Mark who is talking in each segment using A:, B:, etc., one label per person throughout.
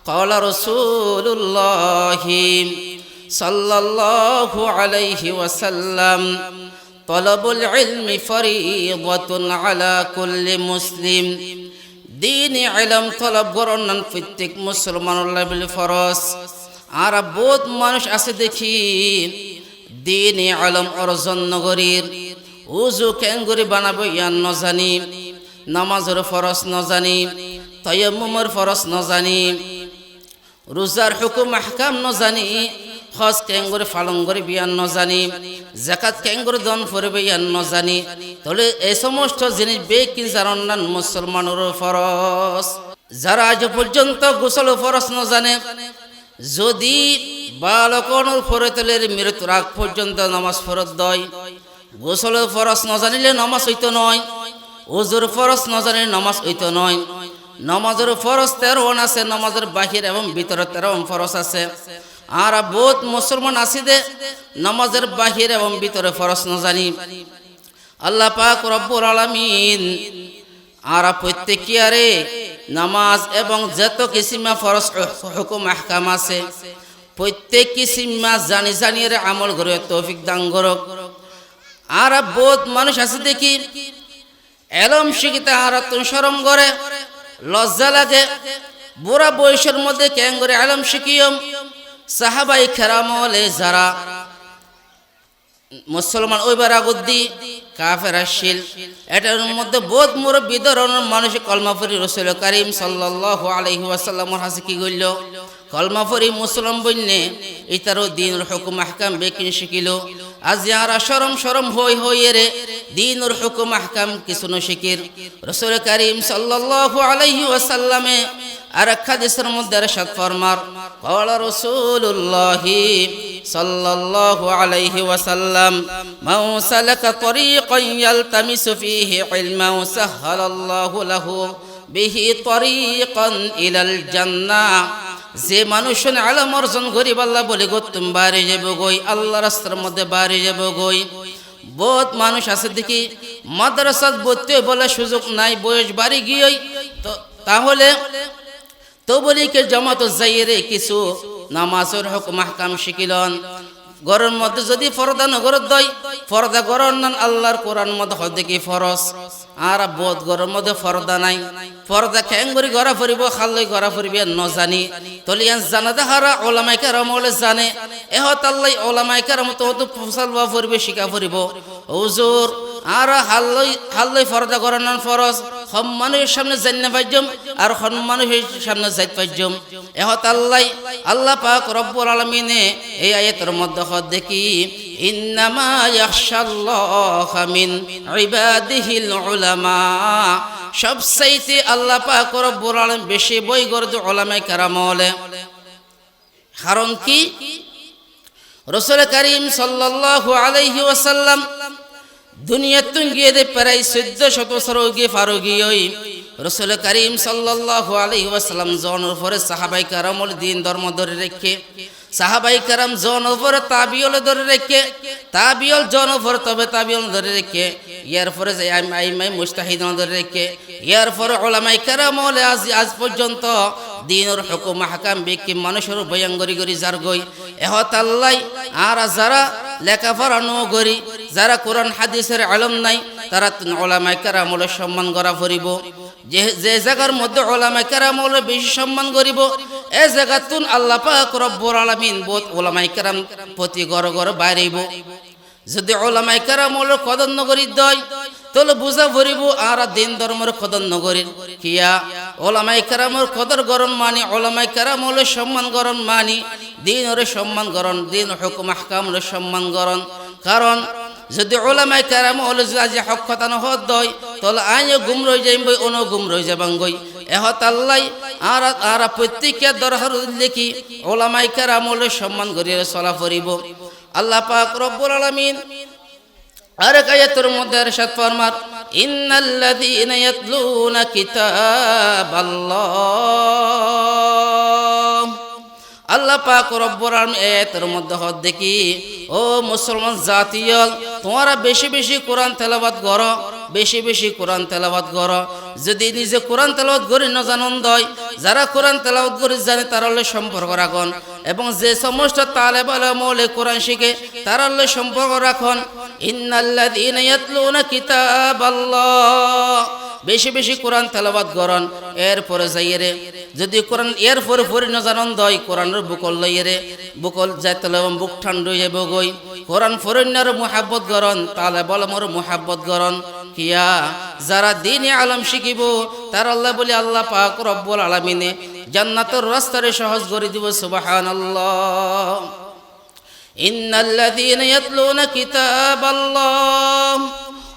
A: قال رسول الله صلى الله عليه وسلم طلب العلم فريضة على كل مسلم দিন ইলম তলব করন প্রত্যেক মুসলমানুল্লাহ বিল ফরজ আর বহুত মানুষ আছে দেখি দিন ইলম অর্জন নগরীর উজু কেঙ্গুরি বানাবো ইয়ান ন জানি নামাজের ফরজ ন জানি তয়ম্মুমের ফরজ ন জানি রোজার হুকুম, আহকাম ন জানি, হজ কেঙ্গুরে ফালন করে বিয়ান ন জানি জাকাত কেঙ্গুরে দন করবে ইয়ান ন জানি। তাহলে এই সমস্ত জিনিস বেকি জানান মুসলমানের ফরজ। যারা আজ পর্যন্ত গোসল ফরজ ন জানে, যদি বালকন ফরতলের মৃত্যুর আগ পর্যন্ত নামাজ ফরত দয়, গোসল ফরজ ন জানিলে নামাজ হইতো নয় ওজুর ফরজ ন জানিলে নামাজ হইতো নয় নমাজের ফরজ তেরো আছে, নমাজের বাহির এবং ভিতরে তেরো ফরজ আছে। আর বহুত মুসলমান আছি দে, নমাজের বাহির এবং ভিতরে ফরজ ন জানি। আল্লাহ পাক রব্বুর আলামিন, আর প্রত্যেকে আরে নামাজ এবং যত কিসিমা ফরজ হুকুম, আহকাম আছে প্রত্যেক কিসিমা জানি জানিয়ে আমল করে তৌফিক দান করক। আর বহুত মানুষ আছে দেখি, এলম শিখিতে আর সরম করে লজ্জা লাগে। বুড়া বয়সের মধ্যে করে আলম শিখিয়ম? সাহাবাই খেরামলে যারা মুসলমান ওইবার আগদ্দি, কাফের এটার মধ্যে বোধ মুরব্বী ধরনের মানুষ কলমাফরি রসুল করিম সাল্লাহ আলহি ওয়াসাল্লামর হাসে কি করল কলমাফরি মুসলম বন্যে ইতারও দিনের হুকুম, আহকাম বেকিন শিখিল। আজ যারা সরম সরম হই হই রে দিনের হুকুম আহকাম কিছু ন শিখির রসুল করিম সাল্লাহ আলহি ওয়াসাল্লামে আর এক হাদিসের মধ্যে রসাদ ফরমার قال رسول الله صلى الله عليه وسلم من سلك طريقا يلتمس فيه علما سهل الله له به طريقا إلى الجنة যে মানুষ আলম অর্জন গরিব আল্লাহ বলে, গো, তুমি বাড়ি যাব গই আল্লাহ রাস্তার মধ্যে বাড়ি যাব গই বহুত মানুষ আছে দেখি, মাদ্রাসাত ভর্তি বলে সুযোগ নাই, বয়স বাড়ি গিয়েই। তো তাহলে তো বলি কে জমাত যাইরে কিছু নামাজের হুকুম আহকাম শিখিলন। গরর মধ্যে যদি ফরদা নগরত দই ফরদা গরর নান আল্লাহর কোরআন মধ্যে হদে কি ফরস আর বোধ গরর মধ্যে ফরদা নাই। ফরদা খেঙ্গুরি গড়া ফুরিব খাল্লই গড়া ফুরিবে, ন জানি। তলিয়ান জানা দেহারা ওলামাই কারাম বলে জানে। এহ তাল্লাই ওলামাই কারাম তো তো ফসলবা ফুরিবে, শিকা ফুরিব। হুজুর, আর হাল্লই হাল্লই ফরদা গড়ান ফরস সব মানুষের সামনে জান্না পাইজম, আর সব মানুষের সামনে যাইত পাইজম। এহত আল্লাহ আল্লাহ পাক রব্বুল আলমিনে এই আয়াতের মধ্যে হদ দেখি, ইন্নামা ইয়াখশাল্লাহ মিন ইবাদিহিল উলামা। সব সাইতে আল্লাহ পাক রব্বুল আলামিন বেশি বই গর্দ উলামায়ে কেরাম বলে। কারণ কি? রসুল করিম সাল্লাল্লাহু আলাইহি ওয়াসাল্লাম দুনিয়া তুন গিয়ে দে প্রায় চোদ্দ শত গিয়ে ফারুগি ওই। রসুল করিম সাল্লাল্লাহু আলাইহি ওয়াসাল্লাম জনের পরে সাহাবাই কারামল দিন ধর্ম ধরে রেখে সাহাবাই কারাম জন উপরে তাবিয়ল ধরে রেখে, তাবিয়ল জন উপরে তবে তাবিয়ল ধরে রেখে, ইয়ার পরে আইমাই মুস্তাহিদ ধরে রেখে, ইয়ার পরে ওলামাই কারাম আজ আজ পর্যন্ত দিনের হুকুম হাকাম বিকি মানুষের ভয়ঙ্করী গরি যার গই। এহত আল্লাহ, আর যারা লেখাপড়া নো গরি যারা কোরআন, হাদিসের আলম নাই, তারা ওলামাই কারামলে সম্মান করা ফুরিব যে যে জায়গার মধ্যে ওলামাই কারামলে বেশি সম্মান করিব এ জায়গাতুন আল্লাহ পাক রব্বুল আলামিন বহুত ওলামাই কারাম প্রতি গড় গড় বাইরেব যদি ওলামাই কারামলে কদর নগরী দয় তাহলে বুঝা ভরিব আর দিন ধর্মের কদর নগরীর কিয়া? ওলামাই কারামর কদর গরম মানি ওলামাই কারামলে সম্মান গরম মানি, দিন ওরে সম্মান গরম, দিন হুকুম আহকামলে সম্মান গরম। কারণ যদি ওলামাই কারাম আজি হক কথা নহত দয় তাহলে আইও গুম রই যাইম বই অন গুম রই যাবাং গই। এহত আল্লাহ, আর আর প্রত্যেকে দরহার লিখি ওলামাই কারাম সম্মান করিয়ে চলা ফরিব আল্লাহ পাক রব্বুল আলামিন আরেক আয়াতের মধ্যে ইরশাদ ফরমার, ইন্নাল্লাযীনা ইয়াতলুনা কিতাবাল্লাহ। আল্লাহ পাক রব্বর আয়াতের মধ্যে হদ দেখি, ও মুসলমান জাতীয়, তোমরা বেশি বেশি কোরআন তেলাবাদ করো। বেশি বেশি কোরআন তেলাবাদ কর। যদি নিজে কোরআন তেলাবাদ করি না জানন দয় যারা কোরআন তেলাবাদ করি জানে তারা হলে সম্পর্ক রাখন। এবং যে সমস্ত তালেব মৌলে কোরআন শিখে তারা হলে সম্পর্ক রাখন। ইন্নাল্লাযীনা ইয়াতলুনা কিতাবাল্লাহ। বেশি বেশি কোরআন তেলাবাদ করন। এরপরে যাইয়ে যদি কোরআন এরপরে পরে ন জানন দয় কোরআনের বুকল লইয়ে বুকল যাই তেলাবাম বুক ঠান্ডু যাব গই কোরআন ফরন্যার মুহাব্বত গরন তালে বল মোর মুহাব্বত গরন কিয়া যারা দিন আলম শিখিব, তার আল্লাহ বলি আল্লাহ পাক রব্বুল আলমিনে জান্নাতর রাস্তারে সহজ করে দিব সুবাহান আল্লাহ ইন্নাল্লাযীনা ইয়াতলুনা কিতাবাল্লাহ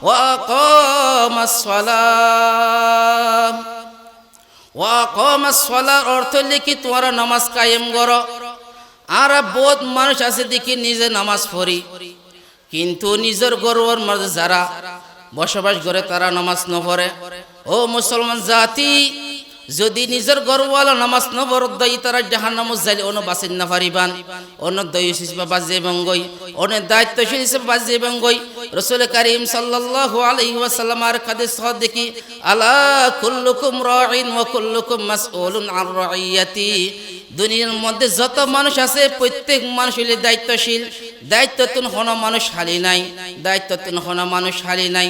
A: ওয়া আকামাস সালাহ ওয়া আকামাস সালাহ অর্থ লিখি তোমরা নামাজ কায়েম করো। আর বহুত মানুষ আছে দেখি নিজে নামাজ পড়ি। কিন্তু নিজের গরুর মাঝে যারা বসবাস করে, তারা নামাজ ন পড়ে। ও মুসলমান জাতি, যদি নিজের গর্বওয়ালা নামাজ ন দায়ী তারা জাহান নামাজ যাইলে অন্য বাসিন না অন্য দই হিসেবে বাজে বঙ্গই অন্য দায়িত্বশীল হিসেবে বাজে বঙ্গই রসুল করিম সাল্লাল্লাহু আলাইহি ওয়াসাল্লাম আর কাদের সহ দেখি, আলা কুল্লুকুম রাইন ওয়া কুল্লুকুম মাসউলুন আন রাইয়াতি। দুনিয়ার মধ্যে যত মানুষ আছে, প্রত্যেক মানুষ হইলে দায়িত্বশীল। দায়িত্বতুন হন মানুষ হালি নাই, দায়িত্বতুন হন মানুষ হালি নাই।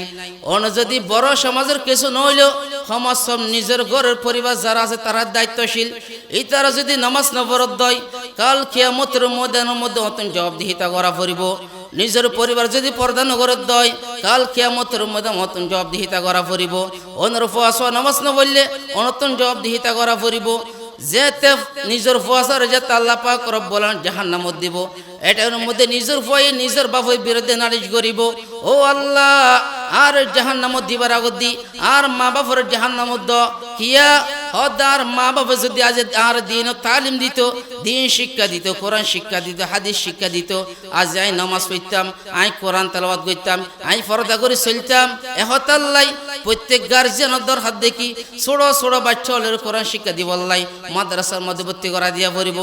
A: অন্য যদি বড় সমাজের কিছু নইলেও সমাজ সব নিজের ঘরের পরিবার যারা আছে, তারা দায়িত্বশীল। এই তারা যদি নামাজ নবরত দয়, কাল কিয়ামতের ময়দানের মধ্যে অতন জবাবদিহিতা করা পড়িব। নিজের পরিবার যদি পর্দা নগরত দয়, কাল কিয়ামতের মধ্যে অতন জবাবদিহিতা করা পড়িব। অন্যর ফোয়াশ নামাজ ন বললে অনতন জবাবদিহিতা করা পড়িব। যেতে নিজের ফুয়াশার যেতে আল্লাহ পাক রব্বুল জাহান্নামত দিব। এটার মধ্যে নিজের ভয়ে নিজের বাপের বিরুদ্ধে নালিশ করিব। ও আল্লাহ, আর জাহান নামত দিবার আগত দি, আর মা বাপের জাহান্নামত দ। কিয়া হদার মা বাবা যদি আজ আর দিন তালিম দিত, দিন শিক্ষা দিত, কোরআন শিক্ষা দিত, হাদিস শিক্ষা দিত, আজ আই নামাজ পড়তাম, আই কোরআন তালাবাদ করতাম, আই ফরদা করে চলতাম এহতাল্লাই প্রত্যেক গার্জিয়ানদের হাত দেখি ছোড়ো ছোড়ো বাচ্চা হলের কোরআন শিক্ষা দিবল্লাই মাদ্রাসার মধ্যে ভর্তি করা দিয়া পড়িব,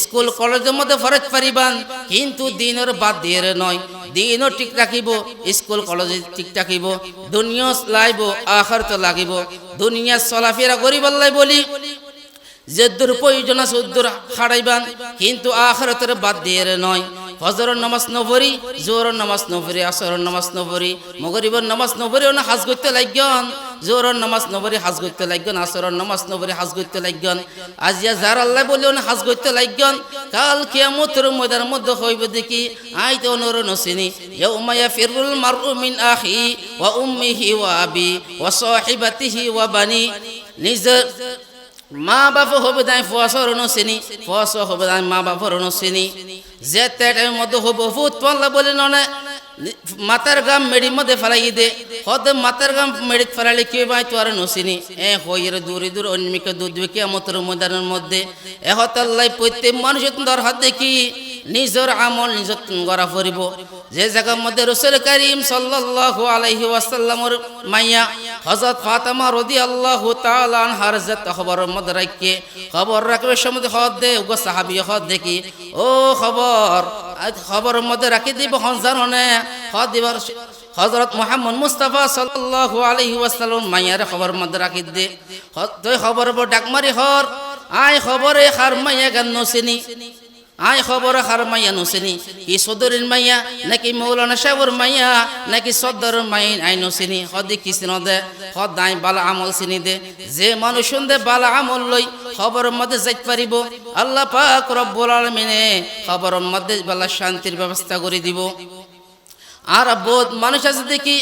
A: স্কুল, কলেজের মধ্যে ফরজ পারিবান, কিন্তু দিনের বাদ দিয়ে নয়, দিনও ঠিক রাখিব, স্কুল, কলেজে ঠিক রাখিব দুনিয়া লাইব আখার তো লাগিব দুনিয়া চলাফেরা করিবাল্লাই বলি। যে দূর প্রয়োজন আছে উদ্দূর হারাইবান কিন্তু আখরাতের বাদ দিয়ে নয়। ফজরের নামাজ নভরি জোরের নামাজ নভরি আসরের নামাজ নভরি মগরিবর নামাজ নভরি না হাজ করতে লাগন জোরের নামাজ নভরি হাজ করতে লাগন আসরের নামাজ নভরি হাজ করতে লাগন আজিয়া যার আল্লাহ বলি হাজ করতে লাগন কাল কিয়ামতের ময়দানের মধ্যে হইব দেখি আই তো নর নসিনি। ইয়াউমায়া ফিরুল মারউ মিন আখি ওয়া উম্মিহি ওয়া আবি ওয়া সাহিবাতিহি ওয়া বানি। নিজের মা বাপ হবে তাই ফসর নসিনি ফস হবে তাই মা বাপর নসিনি যে তেটের মধ্যে হব ভূত পাল্লা বলে ননে। মাতার গাম মেড়ি মধ্যে ফেলাই দে। হদ মাতার গাম মেড়ি ফেলালে কি ভাই তো আর নসিনি এ হইয়ের দূরে দূর অন্যমিকে দুধ বিকে আমতর ময়দানের মধ্যে। এ হতাল্লাই প্রত্যেক মানুষ দর হাত দেখি নিজের আমল নিজের গড়া পড়িব যে জায়গার মধ্যে রসুল করিম সাল্লাল্লাহু আলাইহি ওয়াসাল্লামর মাইয়া হযরত ফাতেমা রাদিয়াল্লাহু তাআলা আনহার জাত খবরের মধ্যে রাখকে খবর রাখবে সময় হদ দে ওগো সাহাবী হদ দেখি, ও খবর, আজ খবরের মধ্যে রাখি দিব হন জানো না? হদ দিবার হজরত মোহাম্মদ মুস্তাফা সাল্লাল্লাহু আলাইহি ওয়াসাল্লাম মাইয়ার খবর মধ্যে রাখি দে। তুই খবর ডাকমারি হর, আয় খবরে খার মাইয়া গান নসিনি। আয় খবর হার মাইয়া নুসিনি কি সদরের মাইয়া, নাকি মৌলানা সাহেবর মাইয়া, নাকি সদর মাইন আই নুসিনি, হদি কি দে হদ আই বালা আমল চিনি দে। যে মানুষ দে বালা আমল লই খবর মধ্যে যাইত পারিব, আল্লাহ পাক রব্বুল আলামিনে খবর মধ্যে বালা শান্তির ব্যবস্থা করে দিব। আর বোধ মানুষ আছে দেখি,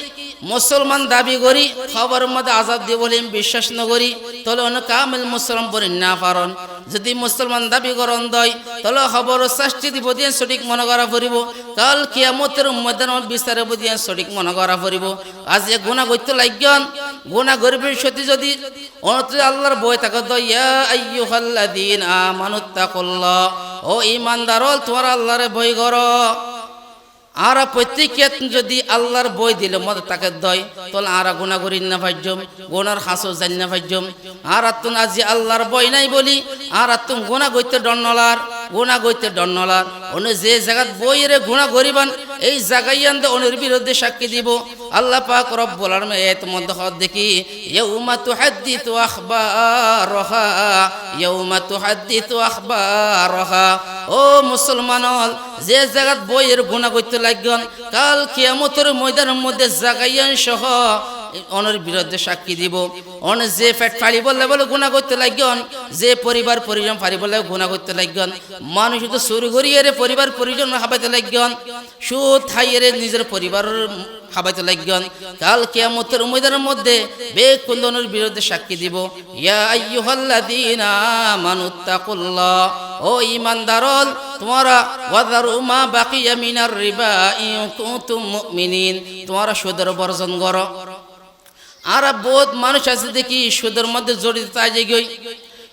A: মুসলমান দাবি করি, খবর মধ্যে আজাদ দিয়ে বলে বিশ্বাস নগরি তাহলে অনেক কামিল মুসলমান বলি না পারন। যদি মুসলমান দাবি করন দয়, তাহলে খবর শাস্তি দিব দিয়ে সঠিক মনে করা পড়ব। কাল কিয়ামতের ময়দান বিচারে বুঝিয়ে সঠিক মনে করা পড়ব। আজ এ গুণা করতে লাগন গুণা গরিবের সত্যি যদি আল্লাহর বই থাকে দয়া মানুত্তা করল ও ইমানদার তোমার আল্লাহরে বই করো। আর প্রত্যেকে যদি আল্লাহর বই দিলে মত তাকে দয় তোল আর গুণা করি না ভাইজম গোনার হাসো জানি না ভাজ্যম আর তুন আজি আল্লাহর বই নাই বলি, আর তুম গোনা গইতে ডন্নলার গোনা গইতে ডন্নলার অন্য যে জায়গাত বইয়ের গুণা করিবান এই জাগাইয়ান অনুর বিরুদ্ধে সাক্ষী দিব। আল্লাহ পাক রব্বুল আলামিন এত মধ্যে হত দেখি, ইয়াউমা তুহাদ্দিতু হাদ্দি ইয়াউমা তুহাদ্দিতু আখবারহা। ও মুসলমান যে জায়গাত বইয়ের গুণা করতে লাগন কাল কিয়ামতের ময়দানের মধ্যে জাগাইয়ান সহ অনের বিরুদ্ধে সাক্ষী দিব। অন যে পেট ফাড়ি বললে বলে গুণা করতে লাগন যে পরিবার পরিজন ফাড়ি বললে গুণা করতে লাগন মানুষ তো চুরি করিয়ে পরিবার পরিজন হাবাইতে লাগন সুদ খাইয়ে নিজের পরিবারের হাবাইতে লাগন কাল কিয়ামতের ময়দানের মধ্যে বেগ কুন্দনের বিরুদ্ধে সাক্ষী দিব। ইয়া আইয়ুহাল্লাযীনা আমানুত্তাকুল্লাহ। ও ঈমানদারল, তোমরা ওয়াদারু মা বাকিয়া মিনার রিবা ইন কুনতুম মুমিনিন। তোমরা সুদের বর্জন করো। আর বহুত মানুষ আছে দেখি সুদের মধ্যে জড়িত যে গই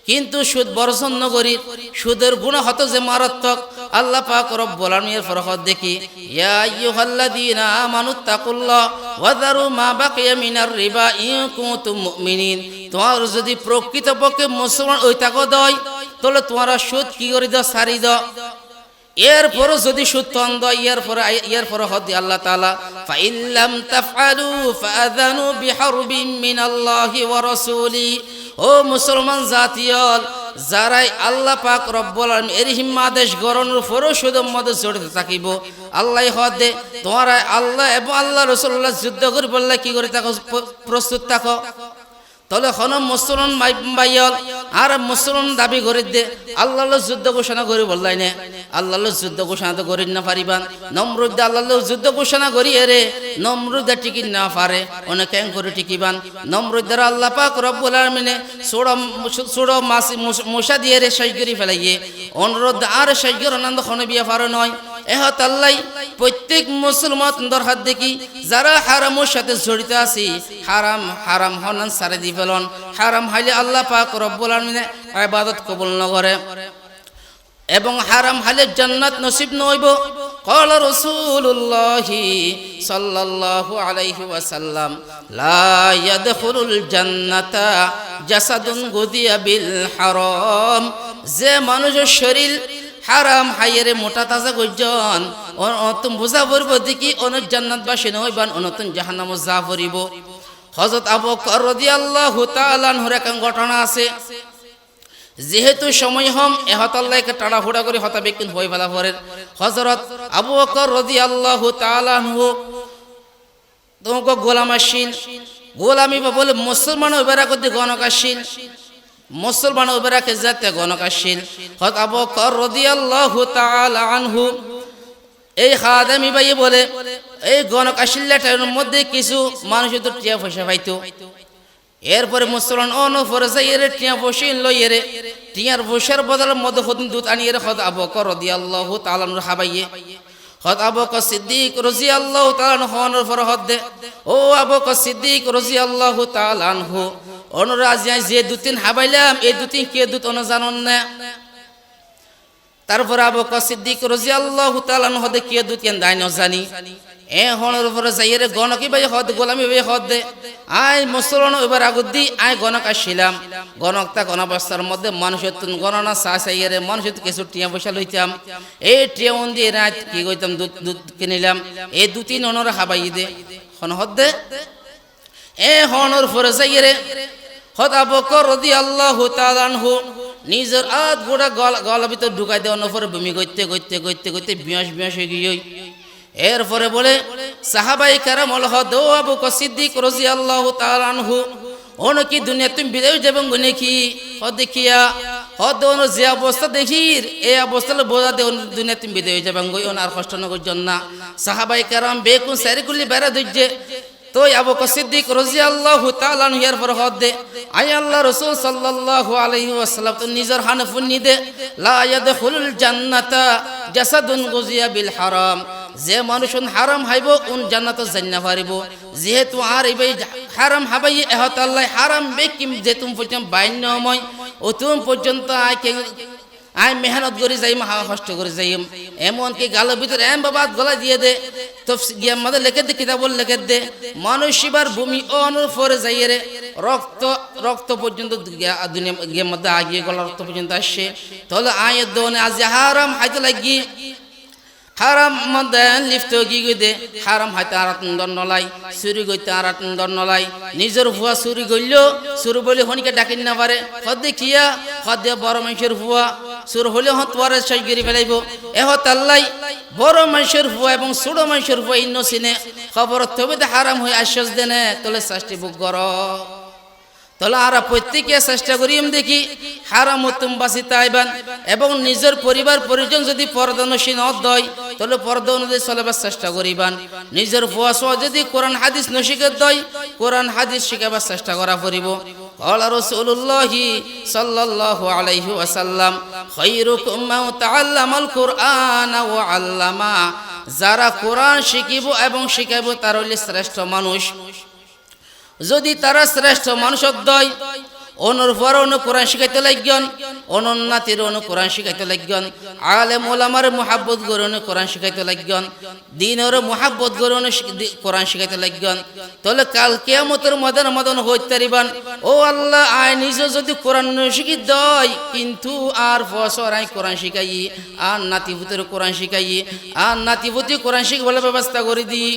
A: কিন্তু সুদ বর্জন নগরী সুদের গুণ হত যে মারাত্মক। আল্লাহ পাক রব্বুল আলামিনের ফরহত দেখি। ইয়া আইয়ুহাল্লাযীনা আমানুত্তাকুল্লাহ ওয়াযারু মা বাকিয়া মিনার রিবা ইন কুনতুম মুমিনিন। তোমার যদি প্রকৃতপক্ষে মুসলমান ওই তাকো দয়, তাহলে তোমারা সুদ কি করে দাও, সারি দাও। এরপরও যদি সুতন দয় এরপরে এরপরে হদি আল্লাহ তাআলা ফাইল্লাম তাফআলু ফাআযানু বিহারবিন মিনাল্লাহি ওয়া রাসূলি। ও মুসলমান জাতীয়ল, যারাই আল্লাহ পাক রব্বুল আলামিন এর হিম্মাদেশ গরনের পরও শুধু মধ্যে জড়িত থাকিব আল্লাহ হদে তোমার আল্লাহ এবং আল্লাহ রসুল্লাহ যুদ্ধ করে বললে কি করে থাকো প্রস্তুত থাকো? তাহলে হন মুসলমান বাইয়ল আর মুসলমান দাবি করে দে আল্লাহ যুদ্ধ ঘোষণা করে বললাই নে। আল্লাহ যুদ্ধ ঘোষণা তো করি না পারিবান নমরুদ্দে আল্লাহ যুদ্ধ ঘোষণা করি রে নমরুদ্দে টিকি না পারে, অনেক করে টিকিবান। নমরুদ্দের আল্লাহ পাক রব্বুল আলমিনে ছোড়ো ছোড়ো মাসি মশা দিয়ে রে করে ফেলাইয়ে। অনুরোধ আর করে আনন্দ খন বিয়ে পারো নয়। এহত আল্লাহ প্রত্যেক মুসলমান হাত দেখি যারা হারামের সাথে জড়িত আছি হারাম হারাম হনান সারে দি ফেলন হারাম হাইলে আল্লাহ পাক রব্বুল আলমিনে ইবাদত কবুল নগরে এবং হারাম হাইলে জান্নাত নসিব নইব قال رسول الله صلى الله عليه وسلم لا يدخل الجنة جسد غذي بالحرام যে মানুষের শরীর হারাম হাইয়েরে মোটা তাজা গজন অনতুন বুঝা পড়ব দেখি অনেক জান্নাতবাসী নইবান অনতুন জাহান্নাম যা পড়িব। হজরত আবু বকর রাদিয়াল্লাহু তাআলা আনহুর এক ঘটনা আছে। যেহেতু সময় হম এহতাল্লাহকে টাড়াহুড়া করে হতা বিকিন হয়ে ফেলা পরে হজরত আবু বকর রাদিয়াল্লাহু তাআলা আনহু তোমাকে গোলাম আসিন গোলামি বা বলে মুসলমান করতে গণক আসিন মুসলমান ওবেরাকে যাতে গণক আসিন হত আবু বকর রাদিয়াল্লাহু তাআলা আনহু, এই খাদামি ভাই বলে, এই গণক আসিল্লাটার মধ্যে কিছু মানুষ তো টিয়া পয়সা পাইতো। এরপরে মুসলমান অনুপরে যাই টিয়া বসে লই টিয়ার বসের বদলে মদ হদিন দুধ আনি এর হদ আবু কর দি আল্লাহ তালান হাবাইয়ে। হদ আবক সিদ্দিক রজি আল্লাহ তালান হনর পর হদ দে ও আবক সিদ্দিক রজি আল্লাহ তালান হো অনুরাজ যে দুতিন হাবাইলাম, এই দুতিন কে দুত অন জানন না। তারপর আবক সিদ্দিক রজি আল্লাহ তালান হদে কে কেন দায় জানি। এ হনের উপরে যাইয়ে গণকি ভাই হদ, গোলামি ভাই হদ দে। আয় মুসলমান এবার আগুদ দি আয় গণক আসছিলাম গণক তা গণাবস্থার মধ্যে মানুষের গণনা চা চাইয়ে রে মানুষের কিছু টিয়া পয়সা লইতাম। এই টিয়া দিয়ে রাত কি কইতাম, দুধ দুধ কিনিলাম। এই দু তিন অনর হাবাই দে। হন হদ দে। এ হনর উপরে যাইয়ে রে। হদ আবকর রদি আল্লাহ তালানহু নিজের আত গোড়া গলা গলা ভিতর ঢুকাই দেওয়ার পরে বমি করতে করতে করতে করতে বিয়াস বিয়াস হয়ে গিয়ে এরপরে বলে, সাহাবাই কারাম হল হদ আবু সিদ্দিক রাজি আল্লাহ তালানহু অন কি দুনিয়া তুমি বিদায় যাবেন গুনে কি হদ দেখিয়া হদ অন যে অবস্থা দেখির, এই অবস্থা বোঝা দে দুনিয়া তুমি বিদায় যাবেন গই আর কষ্ট নগর জন্য। সাহাবাই কারাম বেকুন সারিকুলি বেড়া ধৈর্যে তো আবু সিদ্দিক রাজি আল্লাহ তালানহু এর পর হদ দে আই আল্লাহ রসুল সাল্লাল্লাহু আলাইহি ওয়াসাল্লাম তো নিজের হানে ফুন্নি দে, লা ইয়াদখুলুল জান্নাতা জাসাদুন গুজিয়া বিল হারাম। যে মানুষ হারাম হাইব, উন জান্নাত জান্না পারিব যেহেতু আর এই হারাম হাবাই, এহত আল্লাহ হারাম বে কিম যে তুম পর্যন্ত বাইন্যময় ও তুমি পর্যন্ত আয় কে আয় মেহনত করে যাইম হা কষ্ট করে যাইম। এমনকি গালের ভিতরে এম বাবা গলা দিয়ে দে তো গিয়ে আমাদের লেখে দে কিতাব লেখে দে। মানুষ এবার ভূমি অনুর ফরে যাইয়ে রে, রক্ত রক্ত পর্যন্ত দুনিয়া মধ্যে আগিয়ে গলা রক্ত পর্যন্ত আসছে তাহলে আয়ের দোনে আজ হারাম হাইতে লাগিয়ে হারাম মধ্যে লিপ্ত কি গইতে হারাম হাইতে আরাতন দণ্ড লাই চুরি গইতে আরাতন দণ্ড লাই নিজের ভুয়া চুরি গইল চুরি বলে হনিকে ডাকিন না পারে। সদে কিয়া? সদে বড় মানুষের ভুয়া। চুর হলে হত পরে শেষ করে ফেলাইব। এহ তাল্লাই বড় মানুষের ভুয়া এবং ছোট মানুষের ভুয়া ইন্ন চিনে। খবর তবে হারাম হয়ে আশ্বাস দেনে তোলে শাস্তি বুক গর তাহলে আর প্রত্যেকে চেষ্টা করিম দেখি হারাম উত্তম বাঁচিতে আইবান এবং নিজের পরিবার পরিজন যদি পর্দানসীন অধ্যয় তাহলে পর্দা অনুযায়ী চলাবার চেষ্টা করিবান নিজের ফুয়া সোয়া যদি কোরআন হাদিস নশিকের দয় কোরআন হাদিস শিখাবার চেষ্টা করা পড়িব قال رسول الله صلى الله عليه وسلم خيركم من تعلم القرآن وعلما যারা কোরআন শিখিব এবং শিখাইব তার হইলে শ্রেষ্ঠ মানুষ যদি তারা শ্রেষ্ঠ মানুষ অধ্যয় অনুর পর অনু কোরআন শিখাইতে লাগন অনন্নাতির অনু শিখাইতে লাগন আলে মোলামার মোহাব্বত গরু অনু কোরআন শিখাইতে লাগন দিনের মোহাব্বত গরু অনু কোরআন শিখাইতে লাগন তাহলে কাল কেয়ামতের মদন মদন হইতে পারিবান। ও আল্লাহ, আয় নিজে যদি কোরআন শিখি দয়, কিন্তু আর বছর আই কোরআন শিখাই, আর নাতিভূতের কোরআন শিখাই, আর নাতিভূতি কোরআন শিখবার ব্যবস্থা করে দিই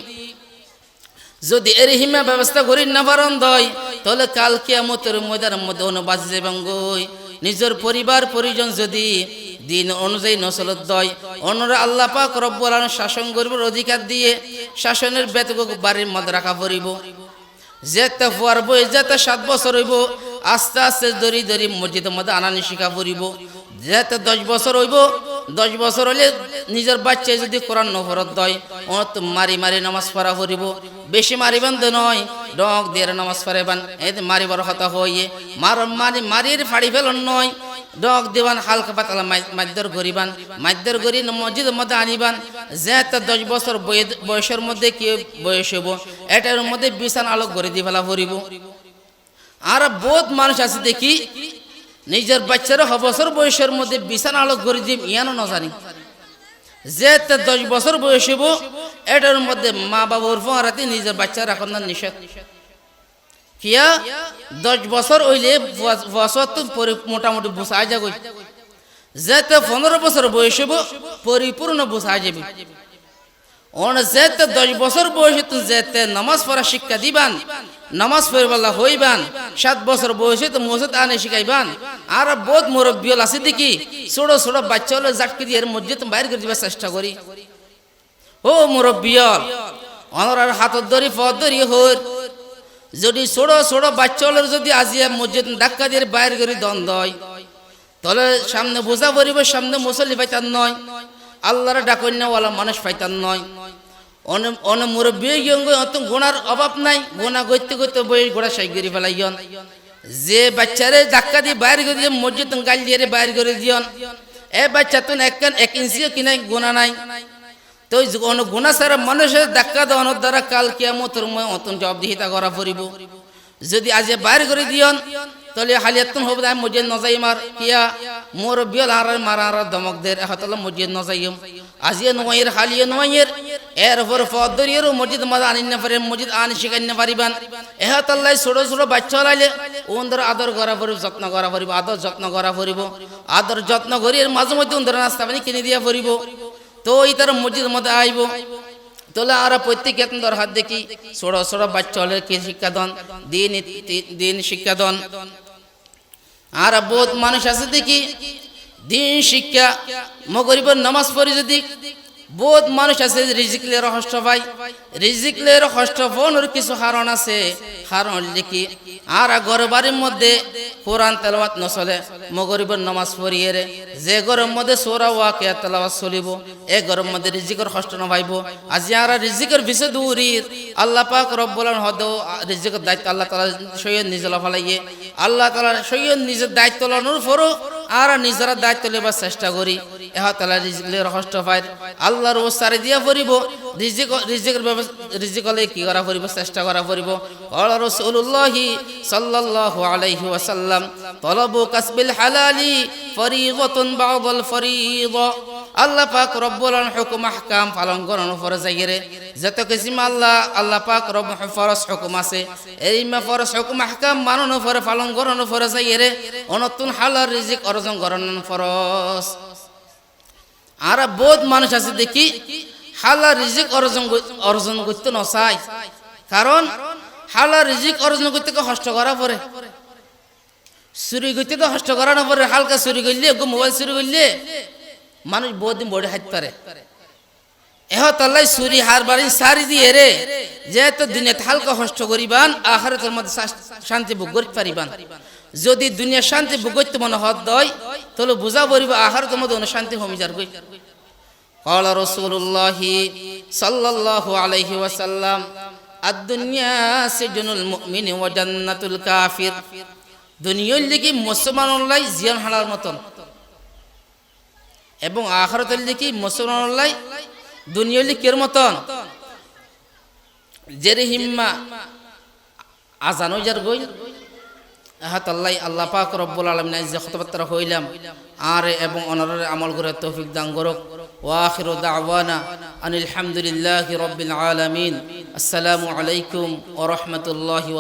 A: যদি এর হিমা ব্যবস্থা করি না দয়, তাহলে কাল কিয়ামতের ময়দার মধ্যে অনুবাদ এবং গই নিজের পরিবার, পরিজন যদি দিন অনুযায়ী নসলত দয়, অন্যরা আল্লাহ পাক রব্বুল শাসন করিবার অধিকার দিয়ে শাসনের বেতক বাড়ির মধ্যে রাখা পড়িব যেতে ফুয়ার বই যেতে সাত বছর হইব, আস্তে আস্তে দরি দরি মসজিদের মধ্যে আনানি শিখা পড়িব যেতে দশ বছর হইব, দশ বছর হলে নিজের বাচ্চায় যদি কোরআন নহরত দয় ও তো মারি মারি নামাজ পড়া করিব। বেশি মারিবান তো নয় ডক দিয়ে নামাজ পড়াইবান এই মারিবার কথা হইয়ে, মার মারি, মারির ফাড়ি ফেলন নয় ডক দিবান হালকা পাতলা মাদ্যর গরিবান মাদ্যর গরি মসজিদের মধ্যে আনিবান যে তার দশ বছর বয়সের মধ্যে কি বয়স হইব, এটার মধ্যে বিছান আলোক গড়ি দি ফেলা ভরিব আর বহুত মানুষ আছে দেখি, নিজের বাচ্চারা হ বছর বয়সের মধ্যে বিছান আলোক গড়ি দিম ইয়ানো না জানি যে তার দশ বছর বয়স হইব, এটার মধ্যে মা বাবুর ফোয়ারাতে নিজের বাচ্চা রাখুন না নিষেধ। কিয়া? দশ বছর হইলে বছর তো মোটামুটি বসা যাবে। যেতে পনেরো বছর বয়স হইব, পরিপূর্ণ বসা যাবে। নামাজ শিক্ষা দিবান, নামাজ সাত বহুত আছে দেখি হলে দিয়ে চেষ্টা করি। ও মুরব্বিয়ল অনরার হাতত ধরি, পথ ধরি, হর। যদি ছোট ছোট বাচ্চা হলে যদি আজিয়া মসজিদ ধাক্কা দিয়ে বাইর করে দ্বন্দ্ব হয়, তাহলে সামনে বোঝা পড়িব, সামনে মুসল্লি পাইতার নয়। আল্লাহর ডাকন্যাওয়ালা মানুষ পাইতার নয়। অনে মুরব্বী গিয়ন অত গোনার অভাব নাই। গোনা গইতে গইতে বই গোড়া সাই গরি ফেলাইয়ন। যে বাচ্চারে ধাক্কা দিয়ে বাইর করে দিয়ে মসজিদ গাল দিয়ে বাইর করে দিয়ন। এ বাচ্চা তো এক এক ইঞ্চিও কিনাই গোনা নাই। তো গুণা সারা মানুষের ধাক্কা দেওয়ানোর দ্বারা কাল কিয়ামতের অতন জবাবদিহিতা করা পড়িব। যদি আজ বাইর করে দিয়ন তাহলে হালিয়াতুন হবে আমি মসজিদ নজাই মার কিয়া মোর বিয়ল আর মারা আর দমক দের এহতল মসজিদ নজাইম। আজিয়ে নোয়াইয়ের হালিয়ে নোয়াইয়ের এর উপর ফদরিয়ের মসজিদ মাদা আনিন না পারে মসজিদ আনি শিখাই না পারিবান। এহতাল্লাই ছোট ছোট বাচ্চা লাইলে ওদের আদর করা পড়িব যত্ন করা পড়িব আদর যত্ন করা পড়িব আদর যত্ন করি এর মাঝে মধ্যে ওদের নাস্তা পানি কিনে দিয়া পড়িব তো এই তার মসজিদ মধ্যে আইব। তোলে আর প্রত্যেক দর হাত দেখি ছোট ছোট বাচ্চা হলে কি শিক্ষা দন? দিন দিন শিক্ষা দন। আর বহুত মানুষ আছে দেখি, দিন শিক্ষা, মগরিবের নামাজ পড়ি যদি বহুত মানুষ আছে রিজিকলের হষ্ট পাই রিজিকলের হষ্ট ফোনের কিছু কারণ আছে। কারণ দেখি আর ঘর বাড়ির মধ্যে কোরআন তেলাওয়াত নচলে মগরিবর নামাজ পড়িয়ে রে। যে গরম মধ্যে সোরা ওয়াকে তেলাওয়াত চলিব, এ গরম মধ্যে রিজিকর হষ্ট নভাইব আজি আর রিজিকর বিষে দূরির আল্লাহ পাক রব্বুল হদ রিজিকর দায়িত্ব আল্লাহ তালা সৈয়দ নিজলা ফেলাইয়ে আল্লাহ তালা সৈয়দ নিজের দায়িত্ব লানোর পরও আর নিজেরা দায়িত্ব লেবার চেষ্টা করি। এহ তালা রিজিকলের পায় আল্লাহর ওসারে দিয়া পড়িব। রিজিক, রিজিকের রিজিকলে কি করা পড়িব, চেষ্টা করা পড়িব। অল রসুল্লাহি সাল্লাল্লাহু আলাইহি ওয়াসাল্লাম, তলবু কাসবিল হালালি ফরিদতুন বাউদুল ফরিদ। আল্লাহ পাক রব্বুল হুকুম আহকাম পালন করানো ফরজ আইরে যত কিসিম আল্লাহ আল্লাহ পাক রব ফরজ হুকুম আছে। এই মা ফরজ হুকুম আহকাম মানানো ফরে পালন করানো ফরজ আইরে অনতুন হালার রিজিক অর্জন করানো ফরজ। আর বহুত মানুষ আছে দেখি হালা রিজিক অর্জন অর্জন করতে নচায় কারণ হালা রিজিক অর্জন করতে কষ্ট করা পরে। চুরি করতে তো কষ্ট করা না পরে, হালকা চুরি করলে, মোবাইল চুরি করলে। মানুষ বহুত দিন বড়ে হাত পারে এহ তাল্লাই চুরি হার বাড়ি সারি দিয়ে রে যে তো দুনিয়াতে হালকা কষ্ট করিবান আহারে তোর মধ্যে শা- শান্তি ভোগ করতে পারিবান যদি দুনিয়া শান্তি ভোগ করতে মনে হত দয় তাহলে বুঝা পড়িব আহারে তোর মধ্যে শান্তি হমি যার গই قال رسول الله صلى الله عليه وسلم الدنيا سجن المؤمن وجنة الكافر দুনিয়ার লিখি মুসলমানুল্লাহ জিয়ান হালার মতন এবং আখরতের লিখি মুসলমানুল্লাহ দুনিয়ার লিখের মতন। জেরে হিম্মা আজানো যার গই হাত আল্লাহ আল্লাহ পাক রব্বুল আলমিন যে খতবাত্রা হইলাম। আর এবং অনারের আমল করে তৌফিক দান করক। ওয়াখির দাওয়ানা আনিল হামদুলিল্লাহি রব্বিল আলামিন। আসসালামু আলাইকুম ওয়া রাহমাতুল্লাহি